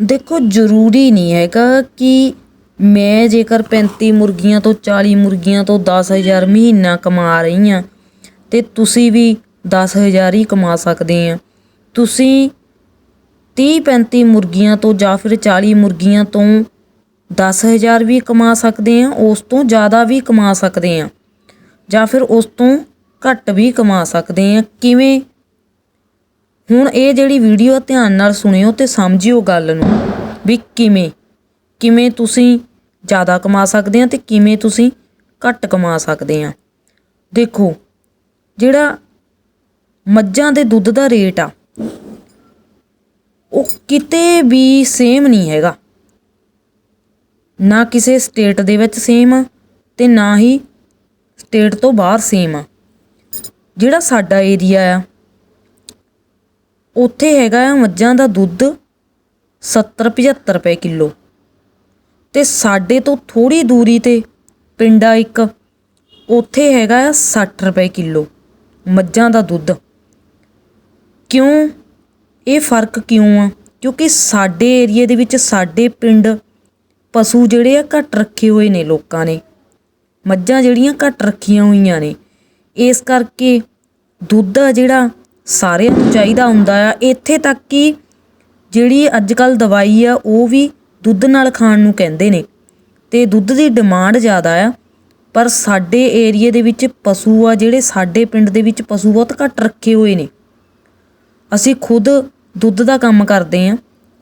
ਦੇਖੋ, ਜ਼ਰੂਰੀ ਨਹੀਂ ਹੈਗਾ ਕਿ ਮੈਂ ਜੇਕਰ 35 ਮੁਰਗੀਆਂ ਤੋਂ 40 ਮੁਰਗੀਆਂ ਤੋਂ 10000 ਮਹੀਨਾ ਕਮਾ ਰਹੀ ਹਾਂ, ਤੇ ਤੁਸੀਂ ਵੀ 10000 ਹੀ ਕਮਾ ਸਕਦੇ ਆ ਤੁਸੀਂ 30 35 ਮੁਰਗੀਆਂ ਤੋਂ ਜਾਂ ਫਿਰ 40 ਮੁਰਗੀਆਂ ਤੋਂ 10000 ਵੀ ਕਮਾ ਸਕਦੇ ਆ ਉਸ ਤੋਂ ਜ਼ਿਆਦਾ ਵੀ ਕਮਾ ਸਕਦੇ ਆ ਜਾਂ ਫਿਰ ਉਸ ਤੋਂ ਘੱਟ ਵੀ ਕਮਾ ਸਕਦੇ ਆ ਕਿਵੇਂ ਹੁਣ ਇਹ ਜਿਹੜੀ ਵੀਡੀਓ ਧਿਆਨ ਨਾਲ ਸੁਣਿਓ ਤੇ ਸਮਝਿਓ ਗੱਲ ਨੂੰ ਵੀ ਕਿਵੇਂ ਕਿਵੇਂ ਤੁਸੀਂ ਜ਼ਿਆਦਾ ਕਮਾ ਸਕਦੇ ਆ ਤੇ ਕਿਵੇਂ ਤੁਸੀਂ ਘੱਟ ਕਮਾ ਸਕਦੇ ਆ। ਦੇਖੋ, ਜਿਹੜਾ ਮੱਝਾਂ ਦੇ ਦੁੱਧ ਦਾ ਰੇਟ ਆ, ਉਹ ਕਿਤੇ ਵੀ ਸੇਮ ਨਹੀਂ ਹੈਗਾ। ਨਾ ਕਿਸੇ ਸਟੇਟ ਦੇ ਵਿੱਚ ਸੇਮ ਆ ਤੇ ਨਾ ਹੀ ਸਟੇਟ ਤੋਂ ਬਾਹਰ ਸੇਮ ਆ। ਜਿਹੜਾ ਸਾਡਾ ਏਰੀਆ ਆ ਉੱਥੇ ਹੈਗਾ ਆ ਮੱਝਾਂ ਦਾ ਦੁੱਧ 70 75 ਰੁਪਏ ਕਿਲੋ। ਤੇ ਸਾਡੇ ਤੋਂ ਥੋੜੀ ਦੂਰੀ ਤੇ ਪਿੰਡ ਆ ਇੱਕ, ਉੱਥੇ ਹੈਗਾ ਆ 60 ਰੁਪਏ ਕਿਲੋ ਮੱਝਾਂ ਦਾ ਦੁੱਧ। ਕਿਉਂ? ਇਹ ਫ਼ਰਕ ਕਿਉਂ ਆ? ਕਿਉਂਕਿ ਸਾਡੇ ਏਰੀਏ ਦੇ ਵਿੱਚ ਸਾਡੇ ਪਿੰਡ ਪਸ਼ੂ ਜਿਹੜੇ ਆ ਘੱਟ ਰੱਖੇ ਹੋਏ ਨੇ ਲੋਕਾਂ ਨੇ। ਮੱਝਾਂ ਜਿਹੜੀਆਂ ਘੱਟ ਰੱਖੀਆਂ ਹੋਈਆਂ ਨੇ। ਇਸ ਕਰਕੇ ਦੁੱਧ ਆ ਜਿਹੜਾ ਸਾਰਿਆਂ ਨੂੰ ਚਾਹੀਦਾ ਹੁੰਦਾ ਆ। ਇੱਥੇ ਤੱਕ ਕਿ ਜਿਹੜੀ ਅੱਜ ਕੱਲ ਦਵਾਈ ਆ, ਉਹ ਵੀ ਦੁੱਧ ਨਾਲ ਖਾਣ ਨੂੰ ਕਹਿੰਦੇ ਨੇ। ਤੇ ਦੁੱਧ ਦੀ ਡਿਮਾਂਡ ਜ਼ਿਆਦਾ ਆ। ਪਰ ਸਾਡੇ ਏਰੀਏ ਦੇ ਵਿੱਚ ਪਸ਼ੂ ਆ, ਜਿਹੜੇ ਸਾਡੇ ਪਿੰਡ ਦੇ ਵਿੱਚ ਪਸ਼ੂ ਬਹੁਤ ਘੱਟ ਰੱਖੇ ਹੋਏ ਨੇ। ਅਸੀਂ ਖੁਦ ਦੁੱਧ ਦਾ ਕੰਮ ਕਰਦੇ ਆ।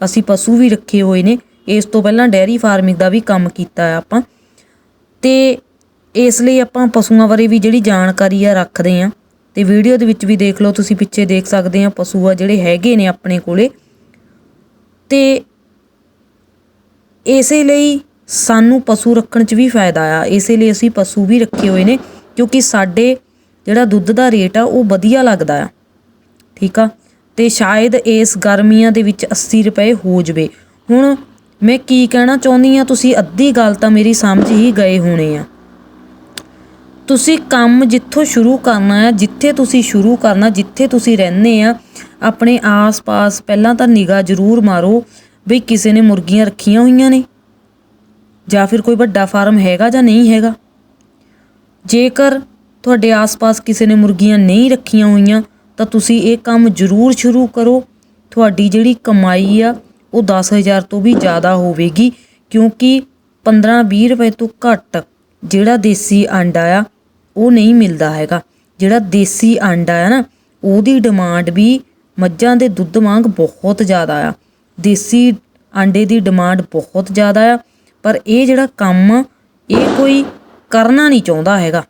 ਅਸੀਂ ਪਸ਼ੂ ਵੀ ਰੱਖੇ ਹੋਏ ਨੇ। ਇਸ ਤੋਂ ਪਹਿਲਾਂ ਡੈਰੀ ਫਾਰਮਿੰਗ ਦਾ ਵੀ ਕੰਮ ਕੀਤਾ ਆ ਆਪਾਂ। ਤੇ ਇਸ ਲਈ ਆਪਾਂ ਪਸ਼ੂਆਂ ਬਾਰੇ ਵੀ ਜਿਹੜੀ ਜਾਣਕਾਰੀ ਆ, ਰੱਖਦੇ ਆ। ਤੇ ਵੀਡੀਓ ਦੇ ਵਿੱਚ ਵੀ ਦੇਖ ਲਓ, ਤੁਸੀਂ ਪਿੱਛੇ ਦੇਖ ਸਕਦੇ ਆ ਪਸ਼ੂ ਆ ਜਿਹੜੇ ਹੈਗੇ ਨੇ ਆਪਣੇ ਕੋਲੇ। ਤੇ ਇਸੇ ਲਈ ਸਾਨੂੰ ਪਸ਼ੂ ਰੱਖਣ 'ਚ ਵੀ ਫਾਇਦਾ ਆ। ਇਸੇ ਲਈ ਅਸੀਂ ਪਸ਼ੂ ਵੀ ਰੱਖੇ ਹੋਏ ਨੇ, ਕਿਉਂਕਿ ਸਾਡੇ ਜਿਹੜਾ ਦੁੱਧ ਦਾ ਰੇਟ ਆ, ਉਹ ਵਧੀਆ ਲੱਗਦਾ ਆ। ਠੀਕ ਆ? ਤੇ ਸ਼ਾਇਦ ਇਸ ਗਰਮੀਆਂ ਦੇ ਵਿੱਚ 80 ਰੁਪਏ ਹੋ ਜਵੇ। ਹੁਣ ਮੈਂ ਕੀ ਕਹਿਣਾ ਚਾਹੁੰਦੀ ਆ, ਤੁਸੀਂ ਅੱਧੀ ਗੱਲ ਤਾਂ ਮੇਰੀ ਸਮਝ ਹੀ ਗਏ ਹੋਣੇ ਆ। ਤੁਸੀਂ ਕੰਮ ਜਿੱਥੋਂ ਸ਼ੁਰੂ ਕਰਨਾ ਹੈ ਜਿੱਥੇ ਤੁਸੀਂ ਸ਼ੁਰੂ ਕਰਨਾ, ਜਿੱਥੇ ਤੁਸੀਂ ਰਹਿੰਦੇ ਆ, ਆਪਣੇ ਆਸ-ਪਾਸ ਪਹਿਲਾਂ ਤਾਂ ਨਿਗਾਹ ਜ਼ਰੂਰ ਮਾਰੋ ਬਈ ਕਿਸੇ ਨੇ ਮੁਰਗੀਆਂ ਰੱਖੀਆਂ ਹੋਈਆਂ ਨੇ। ਜਾਂ ਫਿਰ ਕੋਈ ਵੱਡਾ ਫਾਰਮ ਹੈਗਾ ਜਾਂ ਨਹੀਂ ਹੈਗਾ। ਜੇਕਰ ਤੁਹਾਡੇ ਆਸ-ਪਾਸ ਕਿਸੇ ਨੇ ਮੁਰਗੀਆਂ ਨਹੀਂ ਰੱਖੀਆਂ ਹੋਈਆਂ, ਤਾਂ ਤੁਸੀਂ ਇਹ ਕੰਮ ਜ਼ਰੂਰ ਸ਼ੁਰੂ ਕਰੋ। ਤੁਹਾਡੀ ਜਿਹੜੀ ਕਮਾਈ ਆ, ਉਹ 10000 ਤੋਂ ਵੀ ਜ਼ਿਆਦਾ ਹੋਵੇਗੀ, ਕਿਉਂਕਿ 15-20 ਰੁਪਏ ਤੋਂ ਘੱਟ ਜਿਹੜਾ ਦੇਸੀ ਆਂਡਾ ਆ ਉਹ ਨਹੀਂ ਮਿਲਦਾ ਹੈਗਾ। ਜਿਹੜਾ ਦੇਸੀ ਆਂਡਾ ਆ ਨਾ, ਉਹਦੀ ਡਿਮਾਂਡ ਵੀ ਮੱਝਾਂ ਦੇ ਦੁੱਧ ਵਾਂਗ ਬਹੁਤ ਜ਼ਿਆਦਾ ਆ। ਦੇਸੀ ਆਂਡੇ ਦੀ ਡਿਮਾਂਡ ਬਹੁਤ ਜ਼ਿਆਦਾ ਆ। ਪਰ ਇਹ ਜਿਹੜਾ ਕੰਮ, ਇਹ ਕੋਈ ਕਰਨਾ ਨਹੀਂ ਚਾਹੁੰਦਾ ਹੈਗਾ।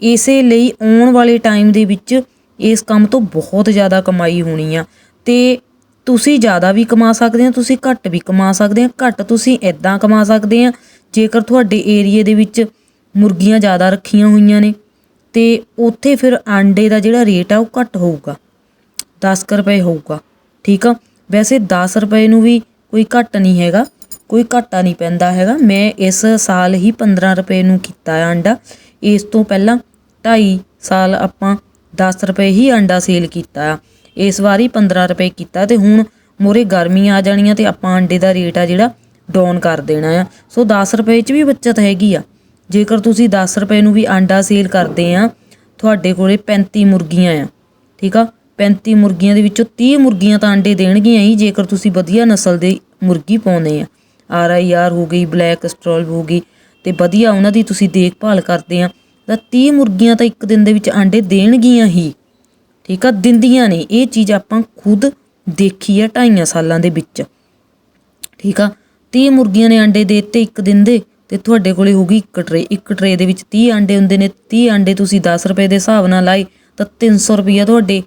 ਇਸੇ ਲਈ ਆਉਣ ਵਾਲੇ ਟਾਈਮ ਦੇ ਵਿੱਚ ਇਸ ਕੰਮ ਤੋਂ ਬਹੁਤ ਜ਼ਿਆਦਾ ਕਮਾਈ ਹੋਣੀ ਆ। ਤੇ ਤੁਸੀਂ ਜ਼ਿਆਦਾ ਵੀ ਕਮਾ ਸਕਦੇ ਹੋ ਤੁਸੀਂ ਘੱਟ ਵੀ ਕਮਾ ਸਕਦੇ ਆ, ਘੱਟ ਤੁਸੀਂ ਇਦਾਂ ਕਮਾ ਸਕਦੇ ਆ। ਜੇਕਰ ਤੁਹਾਡੇ ਏਰੀਏ ਦੇ ਵਿੱਚ ਮੁਰਗੀਆਂ ਜ਼ਿਆਦਾ ਰੱਖੀਆਂ ਹੋਈਆਂ ਨੇ ਤੇ ਉੱਥੇ ਫਿਰ ਆਂਡੇ ਦਾ ਜਿਹੜਾ ਰੇਟ ਆ ਉਹ ਘੱਟ ਹੋਊਗਾ 10 ਕੁ ਰੁਪਏ ਹੋਊਗਾ, ਠੀਕ ਆ? ਵੈਸੇ 10 ਰੁਪਏ ਨੂੰ ਵੀ ਕੋਈ ਘੱਟ ਨਹੀਂ ਹੈਗਾ, ਕੋਈ ਘਾਟਾ ਨਹੀਂ ਪੈਂਦਾ ਹੈਗਾ। ਮੈਂ ਇਸ ਸਾਲ ਹੀ 15 ਰੁਪਏ ਨੂੰ ਕੀਤਾ ਆਂਡਾ। ਇਸ ਤੋਂ ਪਹਿਲਾਂ 2.5 ਸਾਲ ਆਪਾਂ 10 ਰੁਪਏ ਹੀ ਆਂਡਾ ਸੇਲ ਕੀਤਾ ਆ। ਇਸ ਵਾਰੀ 15 ਰੁਪਏ ਕੀਤਾ ਤੇ ਹੁਣ ਮੋਰੇ ਗਰਮੀ ਆ ਜਾਣੀਆਂ ਤੇ ਆਪਾਂ ਆਂਡੇ ਦਾ ਰੇਟ ਆ ਜਿਹੜਾ ਡਾਊਨ ਕਰ ਦੇਣਾ ਆ। ਸੋ 10 ਰੁਪਏ 'ਚ ਵੀ ਬਚਤ ਹੈਗੀ ਆ। ਜੇਕਰ ਤੁਸੀਂ 10 ਰੁਪਏ ਨੂੰ ਵੀ ਆਂਡਾ ਸੇਲ ਕਰਦੇ ਆ, ਤੁਹਾਡੇ ਕੋਲੇ 35 ਮੁਰਗੀਆਂ ਆ, ਠੀਕ ਆ? 35 ਮੁਰਗੀਆਂ ਦੇ ਵਿੱਚੋਂ 30 ਮੁਰਗੀਆਂ ਤਾਂ ਆਂਡੇ ਦੇਣਗੀਆਂ ਹੀ, ਜੇਕਰ ਤੁਸੀਂ ਵਧੀਆ ਨਸਲ ਦੇ ਮੁਰਗੀ ਪਾਉਂਦੇ ਆ। ਆਰ ਆਈ ਆਰ ਹੋ ਗਈ, ਬਲੈਕ ਸਟ੍ਰੋਲ ਹੋ ਗਈ, ਤੇ ਵਧੀਆ ਉਹਨਾਂ ਦੀ ਤੁਸੀਂ ਦੇਖਭਾਲ ਕਰਦੇ ਆ, ਤਾਂ 30 ਮੁਰਗੀਆਂ ਤਾਂ ਇੱਕ ਦਿਨ ਦੇ ਵਿੱਚ ਆਂਡੇ ਦੇਣਗੀਆਂ ਹੀ, ਠੀਕ ਆ? ਦਿੰਦੀਆਂ ਨੇ, ਇਹ ਚੀਜ਼ ਆਪਾਂ ਖੁਦ ਦੇਖੀ ਆ ਢਾਈਆਂ ਸਾਲਾਂ ਦੇ ਵਿੱਚ, ਠੀਕ ਆ? 30 ਮੁਰਗੀਆਂ ਨੇ ਆਂਡੇ ਦੇ ਦਿੱਤੇ ਇੱਕ ਦਿਨ ਦੇ ਤੇ ਤੁਹਾਡੇ ਕੋਲੇ ਹੋਊਗੀ ਇੱਕ ਟਰੇ ਇੱਕ ਟਰੇ ਦੇ ਵਿੱਚ 30 ਅੰਡੇ ਹੁੰਦੇ ਨੇ 30 ਅੰਡੇ ਤੁਸੀਂ 10 ਰੁਪਏ ਦੇ ਹਿਸਾਬ ਨਾਲ ਲਾਏ ਤਾਂ 300 ਰੁਪਈਆ ਤੁਹਾਡੇ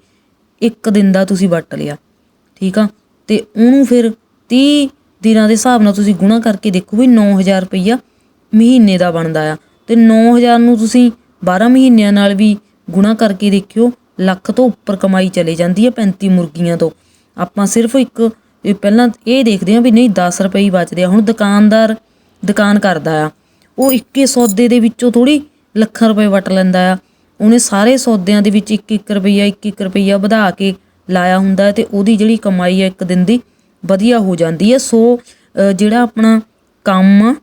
ਇੱਕ ਦਿਨ ਦਾ ਤੁਸੀਂ ਵਟ ਲਿਆ, ਠੀਕ ਆ? ਤੇ ਉਹਨੂੰ ਫਿਰ 30 ਦਿਨਾਂ ਦੇ ਹਿਸਾਬ ਨਾਲ ਤੁਸੀਂ ਗੁਣਾ ਕਰਕੇ ਦੇਖੋ ਵੀ 9000 ਰੁਪਈਆ ਮਹੀਨੇ ਦਾ ਬਣਦਾ ਆ। ਤੇ 9000 ਨੂੰ ਤੁਸੀਂ 12 ਮਹੀਨਿਆਂ ਨਾਲ ਵੀ ਗੁਣਾ ਕਰਕੇ ਦੇਖਿਓ, ਲੱਖ ਤੋਂ ਉੱਪਰ ਕਮਾਈ ਚਲੇ ਜਾਂਦੀ ਹੈ 35 ਮੁਰਗੀਆਂ ਤੋਂ। ਆਪਾਂ ਸਿਰਫ ਇੱਕ ਪਹਿਲਾਂ ਇਹ ਦੇਖਦੇ ਹਾਂ ਵੀ ਨਹੀਂ 10 ਰੁਪਏ ਹੀ ਬਚਦੇ ਆ। ਹੁਣ ਦੁਕਾਨਦਾਰ ਦੁਕਾਨ ਕਰਦਾ ਆ। ਉਹ ਇੱਕੇ ਸੌਦੇ ਦੇ ਵਿੱਚੋਂ ਥੋੜੀ ਲੱਖਾਂ ਰੁਪਏ ਵਟ ਲੈਂਦਾ ਆ। ਉਹਨੇ ਸਾਰੇ ਸੌਦਿਆਂ ਦੇ ਵਿੱਚ 1-1 ਰੁਪਈਆ 1-1 ਰੁਪਈਆ ਵਧਾ ਕੇ ਲਾਇਆ ਹੁੰਦਾ ਹੈ ਤੇ ਉਹਦੀ ਜਿਹੜੀ ਕਮਾਈ ਹੈ ਇੱਕ ਦਿਨ ਦੀ ਵਧੀਆ ਹੋ ਜਾਂਦੀ ਹੈ ਸੋ ਜਿਹੜਾ ਆਪਣਾ ਕੰਮ ਆ,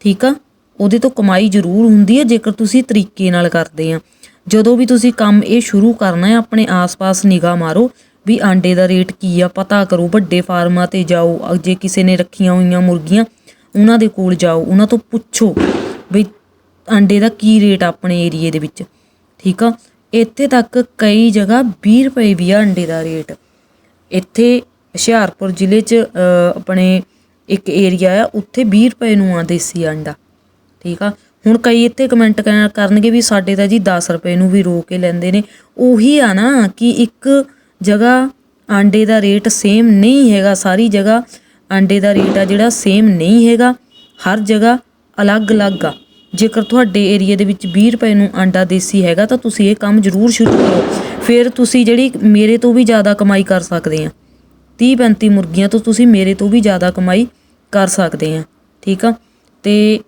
ਠੀਕ ਆ, ਉਹਦੇ ਤੋਂ ਕਮਾਈ ਜ਼ਰੂਰ ਹੁੰਦੀ ਹੈ ਜੇਕਰ ਤੁਸੀਂ ਤਰੀਕੇ ਨਾਲ ਕਰਦੇ ਆ। ਜਦੋਂ ਵੀ ਤੁਸੀਂ ਕੰਮ ਇਹ ਸ਼ੁਰੂ ਕਰਨਾ ਹੈ ਆਪਣੇ ਆਸ-ਪਾਸ ਨਿਗਾਹ ਮਾਰੋ ਵੀ ਆਂਡੇ ਦਾ ਰੇਟ ਕੀ ਆ, ਪਤਾ ਕਰੋ ਵੱਡੇ ਫਾਰਮਾਂ ਤੇ ਜਾਓ ਜੇ ਕਿਸੇ ਨੇ ਰੱਖੀਆਂ ਹੋਈਆਂ ਮੁਰਗੀਆਂ ਉਹਨਾਂ ਦੇ ਕੋਲ ਜਾਓ, ਉਹਨਾਂ ਤੋਂ ਪੁੱਛੋ ਵੀ ਆਂਡੇ ਦਾ ਕੀ ਰੇਟ ਆ ਆਪਣੇ ਏਰੀਏ ਦੇ ਵਿੱਚ, ਠੀਕ ਆ? ਇੱਥੇ ਤੱਕ ਕਈ ਜਗ੍ਹਾ 20 ਰੁਪਏ ਵੀ ਆ ਅੰਡੇ ਦਾ ਰੇਟ। ਇੱਥੇ ਹੁਸ਼ਿਆਰਪੁਰ ਜ਼ਿਲ੍ਹੇ 'ਚ ਆਪਣੇ ਇੱਕ ਏਰੀਆ ਆ, ਉੱਥੇ 20 ਰੁਪਏ ਨੂੰ ਆ ਦੇਸੀ ਅੰਡਾ, ਠੀਕ ਆ? ਹੁਣ ਕਈ ਇੱਥੇ ਕਮੈਂਟ ਕਰਨਗੇ ਵੀ ਸਾਡੇ ਤਾਂ ਜੀ 10 ਰੁਪਏ ਨੂੰ ਵੀ ਰੋ ਕੇ ਲੈਂਦੇ ਨੇ। ਉਹੀ ਆ ਨਾ ਕਿ ਇੱਕ ਜਗ੍ਹਾ ਆਂਡੇ ਦਾ ਰੇਟ ਸੇਮ ਨਹੀਂ ਹੈਗਾ, ਸਾਰੀ ਜਗ੍ਹਾ ਆਂਡੇ ਦਾ ਰੇਟ ਆ ਜਿਹੜਾ ਸੇਮ ਨਹੀਂ ਹੈਗਾ। ਹਰ ਜਗ੍ਹਾ ਅਲੱਗ-ਅਲੱਗ ਆ। ਜੇਕਰ ਤੁਹਾਡੇ ਏਰੀਆ ਦੇ ਵਿੱਚ 20 ਰੁਪਏ ਨੂੰ ਆਂਡਾ ਦੇਸੀ ਹੈਗਾ, ਤਾਂ ਤੁਸੀਂ ਇਹ ਕੰਮ ਜ਼ਰੂਰ ਸ਼ੁਰੂ ਕਰੋ। ਫਿਰ ਤੁਸੀਂ ਜਿਹੜੀ ਮੇਰੇ ਤੋਂ ਵੀ ਜ਼ਿਆਦਾ ਕਮਾਈ ਕਰ ਸਕਦੇ ਆ। 30 35 ਮੁਰਗੀਆਂ ਤੋਂ ਤੁਸੀਂ ਮੇਰੇ ਤੋਂ ਵੀ ਜ਼ਿਆਦਾ ਕਮਾਈ ਕਰ ਸਕਦੇ ਆ। ਠੀਕ ਆ? ਤੇ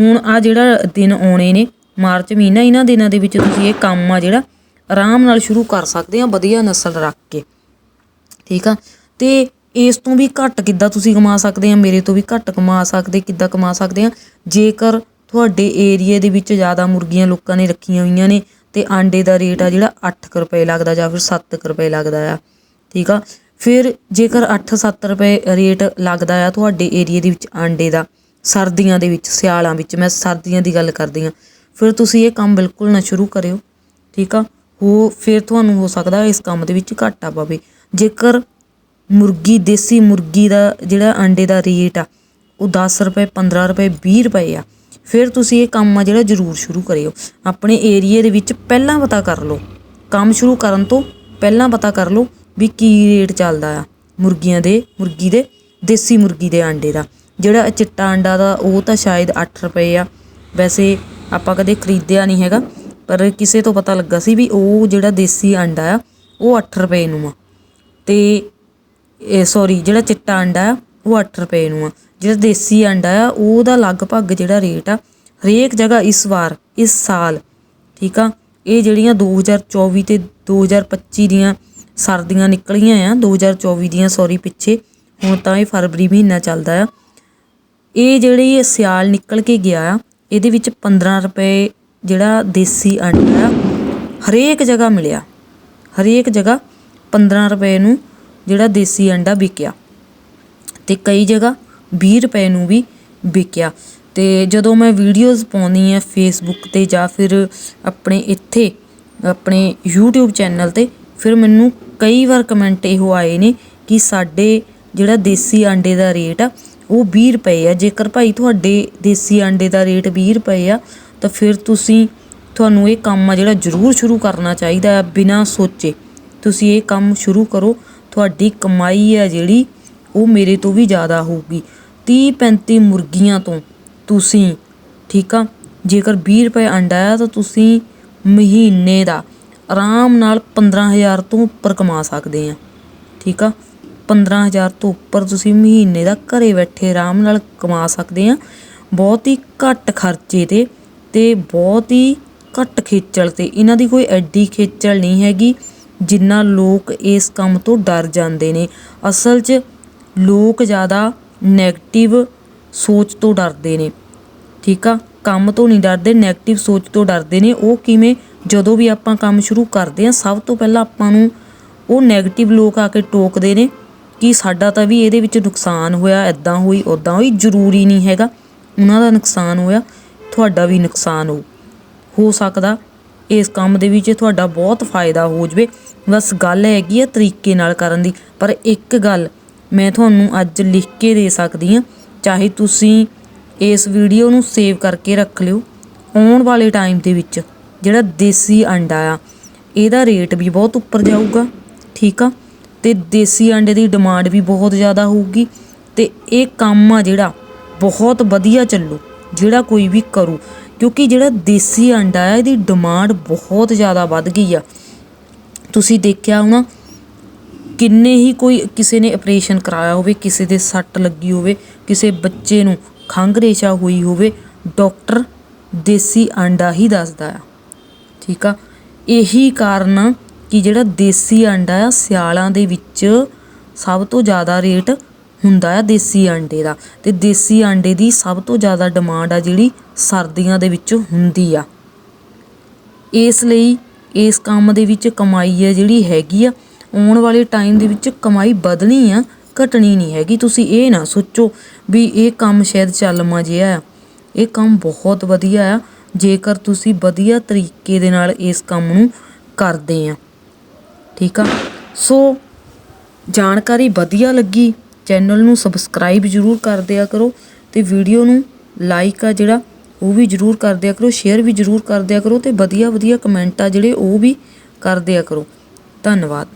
ਹੁਣ ਆ ਜਿਹੜਾ ਦਿਨ ਆਉਣੇ ਨੇ, ਮਾਰਚ ਮਹੀਨਾ, ਇਹਨਾਂ ਦਿਨਾਂ ਦੇ ਵਿੱਚ ਤੁਸੀਂ ਇਹ ਕੰਮ ਆ ਜਿਹੜਾ ਆਰਾਮ ਨਾਲ ਸ਼ੁਰੂ ਕਰ ਸਕਦੇ ਆ, ਵਧੀਆ ਨਸਲ ਰੱਖ ਕੇ। ਠੀਕ ਆ? ਤੇ ਇਸ ਤੋਂ ਵੀ ਘੱਟ ਕਿੱਦਾਂ ਤੁਸੀਂ ਕਮਾ ਸਕਦੇ ਆ? ਮੇਰੇ ਤੋਂ ਵੀ ਘੱਟ ਕਮਾ ਸਕਦੇ, ਕਿੱਦਾਂ ਕਮਾ ਸਕਦੇ ਆ? ਜੇਕਰ ਤੁਹਾਡੇ ਏਰੀਏ ਦੇ ਵਿੱਚ ਜ਼ਿਆਦਾ ਮੁਰਗੀਆਂ ਲੋਕਾਂ ਨੇ ਰੱਖੀਆਂ ਹੋਈਆਂ ਨੇ ਤੇ ਆਂਡੇ ਦਾ ਰੇਟ ਆ ਜਿਹੜਾ 8 ਰੁਪਏ ਲੱਗਦਾ ਜਾਂ ਫਿਰ 7 ਰੁਪਏ ਲੱਗਦਾ ਆ, ਠੀਕ ਆ? ਫਿਰ ਜੇਕਰ 8-7 ਰੁਪਏ ਰੇਟ ਲੱਗਦਾ ਆ ਤੁਹਾਡੇ ਏਰੀਏ ਦੇ ਵਿੱਚ ਆਂਡੇ ਦਾ, ਸਰਦੀਆਂ ਦੇ ਵਿੱਚ, ਸਿਆਲਾਂ ਵਿੱਚ, ਮੈਂ ਸਰਦੀਆਂ ਦੀ ਗੱਲ ਕਰਦੀ ਆ, ਫਿਰ ਤੁਸੀਂ ਇਹ ਕੰਮ ਬਿਲਕੁਲ ਨਾ ਸ਼ੁਰੂ ਕਰਿਓ, ਠੀਕ ਆ? ਉਹ ਫਿਰ ਤੁਹਾਨੂੰ ਹੋ ਸਕਦਾ ਇਸ ਕੰਮ ਦੇ ਵਿੱਚ ਘਾਟਾ ਪਵੇ। ਜੇਕਰ ਮੁਰਗੀ, ਦੇਸੀ ਮੁਰਗੀ ਦਾ ਜਿਹੜਾ ਆਂਡੇ ਦਾ ਰੇਟ ਆ, ਉਹ 10 ਰੁਪਏ 15 ਰੁਪਏ 20 ਰੁਪਏ ਆ। ਫਿਰ ਤੁਸੀਂ ਇਹ ਕੰਮ ਆ ਜਿਹੜਾ ਜ਼ਰੂਰ ਸ਼ੁਰੂ ਕਰਿਓ। ਆਪਣੇ ਏਰੀਏ ਦੇ ਵਿੱਚ ਪਹਿਲਾਂ ਪਤਾ ਕਰ ਲਓ। ਕੰਮ ਸ਼ੁਰੂ ਕਰਨ ਤੋਂ ਪਹਿਲਾਂ ਪਤਾ ਕਰ ਲਓ ਵੀ ਕੀ ਰੇਟ ਚੱਲਦਾ ਆ ਮੁਰਗੀਆਂ ਦੇ, ਮੁਰਗੀ ਦੇ, ਦੇਸੀ ਮੁਰਗੀ ਦੇ ਆਂਡੇ ਦਾ। ਜਿਹੜਾ ਚਿੱਟਾ ਆਂਡਾ ਦਾ, ਉਹ ਤਾਂ ਸ਼ਾਇਦ 8 ਰੁਪਏ ਆ। ਵੈਸੇ ਆਪਾਂ ਕਦੇ ਖਰੀਦਿਆ ਨਹੀਂ ਹੈਗਾ, ਪਰ ਕਿਸੇ ਤੋਂ ਪਤਾ ਲੱਗਾ ਸੀ ਵੀ ਉਹ ਜਿਹੜਾ ਦੇਸੀ ਆਂਡਾ ਆ, ਉਹ 8 ਰੁਪਏ ਨੂੰ ਆ। ਤੇ ਇਹ ਸੌਰੀ ਜਿਹੜਾ ਚਿੱਟਾ ਆਂਡਾ ਆ ਉਹ 8 ਰੁਪਏ ਨੂੰ ਆ। ਜਿਹੜਾ ਦੇਸੀ ਆਂਡਾ ਆ, ਉਹਦਾ ਲਗਭਗ ਜਿਹੜਾ ਰੇਟ ਆ, ਹਰੇਕ ਜਗ੍ਹਾ ਇਸ ਵਾਰ, ਇਸ ਸਾਲ, ਠੀਕ ਆ? ਇਹ ਜਿਹੜੀਆਂ 2024 ਤੇ 2025 ਦੀਆਂ ਸਰਦੀਆਂ ਨਿਕਲੀਆਂ ਆ 2024 ਦੀਆਂ ਸੌਰੀ ਪਿੱਛੇ, ਹੁਣ ਤਾਂ ਇਹ ਫਰਵਰੀ ਮਹੀਨਾ ਚੱਲਦਾ ਆ। ਇਹ ਜਿਹੜੀ ਸਿਆਲ ਨਿਕਲ ਕੇ ਗਿਆ ਆ, ਇਹਦੇ ਵਿੱਚ 15 ਰੁਪਏ ਜਿਹੜਾ ਦੇਸੀ ਆਂਡਾ ਆ, ਹਰੇਕ ਜਗ੍ਹਾ ਮਿਲਿਆ। ਹਰੇਕ ਜਗ੍ਹਾ 15 ਰੁਪਏ ਨੂੰ ਜਿਹੜਾ ਦੇਸੀ ਅੰਡਾ ਵਿਕਿਆ। ਤੇ ਕਈ ਜਗ੍ਹਾ 20 ਰੁਪਏ ਨੂੰ ਵੀ ਵਿਕਿਆ। ਤੇ ਜਦੋਂ ਮੈਂ ਵੀਡੀਓਜ਼ ਪਾਉਂਦੀ ਆ ਫੇਸਬੁੱਕ ਤੇ ਜਾਂ ਫਿਰ ਆਪਣੇ ਇੱਥੇ, ਆਪਣੇ YouTube ਚੈਨਲ ਤੇ, ਫਿਰ ਮੈਨੂੰ ਕਈ ਵਾਰ ਕਮੈਂਟ ਇਹੋ ਆਏ ਨੇ ਕਿ ਸਾਡੇ ਜਿਹੜਾ ਦੇਸੀ ਆਂਡੇ ਦਾ ਰੇਟ ਆ, ਉਹ 20 ਰੁਪਏ ਆ। ਜੇਕਰ ਭਾਈ ਤੁਹਾਡੇ ਦੇਸੀ ਆਂਡੇ ਦਾ ਰੇਟ 20 ਰੁਪਏ ਆ, ਤਾਂ ਫਿਰ ਤੁਸੀਂ ਤੁਹਾਨੂੰ ਇਹ ਕੰਮ ਆ ਜਿਹੜਾ ਜ਼ਰੂਰ ਸ਼ੁਰੂ ਕਰਨਾ ਚਾਹੀਦਾ ਹੈ ਬਿਨਾਂ ਸੋਚੇ। ਤੁਸੀਂ ਇਹ ਕੰਮ ਸ਼ੁਰੂ ਕਰੋ ਤੁਹਾਡੀ ਕਮਾਈ ਹੈ ਜਿਹੜੀ, ਉਹ ਮੇਰੇ ਤੋਂ ਵੀ ਜ਼ਿਆਦਾ ਹੋਊਗੀ। 30 35 ਮੁਰਗੀਆਂ ਤੋਂ ਤੁਸੀਂ, ਠੀਕ ਆ? ਜੇਕਰ 20 ਰੁਪਏ ਅੰਡਾ ਆ, ਤਾਂ ਤੁਸੀਂ ਮਹੀਨੇ ਦਾ ਆਰਾਮ ਨਾਲ 15000 ਤੋਂ ਉੱਪਰ ਕਮਾ ਸਕਦੇ ਆ, ਠੀਕ ਆ? 15000 ਤੋਂ ਉੱਪਰ ਤੁਸੀਂ ਮਹੀਨੇ ਦਾ ਘਰੇ ਬੈਠੇ ਆਰਾਮ ਨਾਲ ਕਮਾ ਸਕਦੇ ਆ। ਬਹੁਤ ਹੀ ਘੱਟ ਖਰਚੇ ਤੇ ਤੇ ਬਹੁਤ ਹੀ ਘੱਟ ਖੇਚਲ ਤੇ। ਇਹਨਾਂ ਦੀ ਕੋਈ ਐਡੀ ਖੇਚਲ ਨਹੀਂ ਹੈਗੀ। ਜਿੰਨਾ ਲੋਕ ਇਸ ਕੰਮ ਤੋਂ ਡਰ ਜਾਂਦੇ ਨੇ। ਅਸਲ 'ਚ ਲੋਕ ਜ਼ਿਆਦਾ ਨੈਗੇਟਿਵ ਸੋਚ ਤੋਂ ਡਰਦੇ ਨੇ। ਠੀਕ ਆ? ਕੰਮ ਤੋਂ ਨਹੀਂ ਡਰਦੇ ਨੈਗੇਟਿਵ ਸੋਚ ਤੋਂ ਡਰਦੇ ਨੇ। ਉਹ ਕਿਵੇਂ? ਜਦੋਂ ਵੀ ਆਪਾਂ ਕੰਮ ਸ਼ੁਰੂ ਕਰਦੇ ਆ ਸਭ ਤੋਂ ਪਹਿਲਾਂ ਆਪਾਂ ਨੂੰ ਉਹ ਨੈਗੇਟਿਵ ਲੋਕ ਆ ਕੇ ਟੋਕਦੇ ਨੇ ਕਿ ਸਾਡਾ ਤਾਂ ਵੀ ਇਹਦੇ ਵਿੱਚ ਨੁਕਸਾਨ ਹੋਇਆ ਐਦਾਂ ਹੋਈ ਉਦਾਂ ਹੋਈ, ਜ਼ਰੂਰੀ ਨਹੀਂ ਹੈਗਾ। ਉਹਨਾਂ ਦਾ ਨੁਕਸਾਨ ਹੋਇਆ, ਤੁਹਾਡਾ ਵੀ ਨੁਕਸਾਨ ਹੋ ਸਕਦਾ ਇਸ ਕੰਮ ਦੇ ਵਿੱਚ ਤੁਹਾਡਾ ਬਹੁਤ ਫਾਇਦਾ ਹੋ ਜਵੇ। ਬਸ ਗੱਲ ਹੈਗੀ ਆ ਤਰੀਕੇ ਨਾਲ ਕਰਨ ਦੀ। ਪਰ ਇੱਕ ਗੱਲ ਮੈਂ ਤੁਹਾਨੂੰ ਅੱਜ ਲਿਖ ਕੇ ਦੇ ਸਕਦੀ ਹਾਂ, ਚਾਹੇ ਤੁਸੀਂ ਇਸ ਵੀਡੀਓ ਨੂੰ ਸੇਵ ਕਰਕੇ ਰੱਖ ਲਿਓ ਆਉਣ ਵਾਲੇ ਟਾਈਮ ਦੇ ਵਿੱਚ, ਜਿਹੜਾ ਦੇਸੀ ਅੰਡਾ ਆ, ਇਹਦਾ ਰੇਟ ਵੀ ਬਹੁਤ ਉੱਪਰ ਜਾਊਗਾ, ਠੀਕ ਆ? ਤੇ ਦੇਸੀ ਅੰਡੇ ਦੀ ਡਿਮਾਂਡ ਵੀ ਬਹੁਤ ਜ਼ਿਆਦਾ ਹੋਊਗੀ ਤੇ ਇਹ ਕੰਮ ਆ ਜਿਹੜਾ ਬਹੁਤ ਵਧੀਆ ਚੱਲੂ, ਜਿਹੜਾ ਕੋਈ ਵੀ ਕਰੂ, ਕਿਉਂਕਿ ਜਿਹੜਾ ਦੇਸੀ ਅੰਡਾ ਆ, ਇਹਦੀ ਡਿਮਾਂਡ ਬਹੁਤ ਜ਼ਿਆਦਾ ਵੱਧ ਗਈ ਆ। ਤੁਸੀਂ ਦੇਖਿਆ ਹੋਣਾ, ਕਿੰਨੇ ਹੀ ਕੋਈ ਕਿਸੇ ਨੇ ਆਪਰੇਸ਼ਨ ਕਰਾਇਆ ਹੋਵੇ, ਕਿਸੇ ਦੇ ਸੱਟ ਲੱਗੀ ਹੋਵੇ, ਕਿਸੇ ਬੱਚੇ ਨੂੰ ਖੰਘ ਰੇਸ਼ਾ ਹੋਈ ਹੋਵੇ ਡਾਕਟਰ ਦੇਸੀ ਅੰਡਾ ਹੀ ਦੱਸਦਾ ਆ। ਠੀਕ ਆ? ਇਹੀ ਕਾਰਨ ਆ ਕਿ ਜਿਹੜਾ ਦੇਸੀ ਅੰਡਾ ਆ, ਸਿਆਲਾਂ ਦੇ ਵਿੱਚ ਸਭ ਤੋਂ ਜ਼ਿਆਦਾ ਰੇਟ ਹੁੰਦਾ ਆ ਦੇਸੀ ਆਂਡੇ ਦਾ। ਤੇ ਦੇਸੀ ਆਂਡੇ ਦੀ ਸਭ ਤੋਂ ਜ਼ਿਆਦਾ ਡਿਮਾਂਡ ਆ ਜਿਹੜੀ ਸਰਦੀਆਂ ਦੇ ਵਿੱਚ ਹੁੰਦੀ ਆ। ਇਸ ਲਈ ਇਸ ਕੰਮ ਦੇ ਵਿੱਚ ਕਮਾਈ ਹੈ ਜਿਹੜੀ ਹੈਗੀ ਆ, ਆਉਣ ਵਾਲੇ ਟਾਈਮ ਦੇ ਵਿੱਚ ਕਮਾਈ ਬਦਲਣੀ ਆ, ਘਟਣੀ ਨਹੀਂ ਹੈਗੀ। ਤੁਸੀਂ ਇਹ ਨਾ ਸੋਚੋ ਵੀ ਇਹ ਕੰਮ ਸ਼ਾਇਦ ਚੱਲਮਾ ਜਿਹਾ ਆ। ਇਹ ਕੰਮ ਬਹੁਤ ਵਧੀਆ ਆ। ਜੇਕਰ ਤੁਸੀਂ ਵਧੀਆ ਤਰੀਕੇ ਦੇ ਨਾਲ ਇਸ ਕੰਮ ਨੂੰ ਕਰਦੇ ਆ। ਠੀਕ ਆ? ਸੋ, ਜਾਣਕਾਰੀ ਵਧੀਆ ਲੱਗੀ ਚੈਨਲ ਨੂੰ ਸਬਸਕ੍ਰਾਈਬ ਜਰੂਰ ਕਰ ਦਿਆ ਕਰੋ ਤੇ ਵੀਡੀਓ ਨੂੰ ਲਾਈਕ ਆ ਜਿਹੜਾ ਉਹ ਵੀ ਜਰੂਰ ਕਰ ਦਿਆ ਕਰੋ ਸ਼ੇਅਰ ਵੀ ਜਰੂਰ ਕਰ ਦਿਆ ਕਰੋ ਤੇ ਵਧੀਆ ਵਧੀਆ ਕਮੈਂਟ ਆ ਜਿਹੜੇ ਉਹ ਵੀ ਕਰ ਦਿਆ ਕਰੋ। ਧੰਨਵਾਦ।